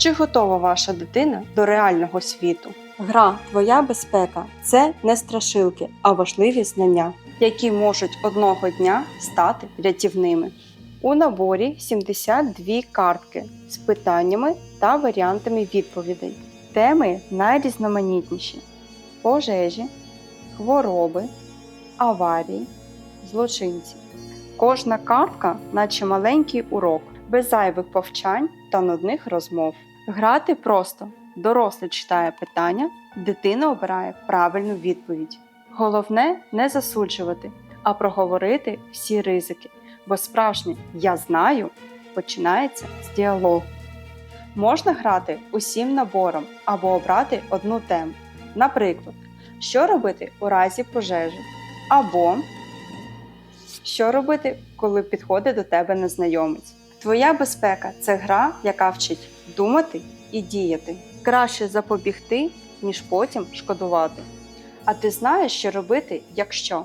Чи готова ваша дитина до реального світу? Гра Твоя безпека це не страшилки, а важливі знання. які можуть одного дня стати рятівними. У наборі 72 картки з питаннями та варіантами відповідей. Теми найрізноманітніші: пожежі, хвороби, аварії, злочинці. Кожна картка, наче маленький урок, без зайвих повчань та нудних розмов. Грати просто. Дорослий читає питання, дитина обирає правильну відповідь. Головне не засуджувати, а проговорити всі ризики, бо справжнє я знаю починається з діалогу. Можна грати усім набором або обрати одну тему. Наприклад, що робити у разі пожежі, або що робити, коли підходить до тебе незнайомець. Твоя безпека це гра, яка вчить думати і діяти. Краще запобігти, ніж потім шкодувати. А ти знаєш, що робити, якщо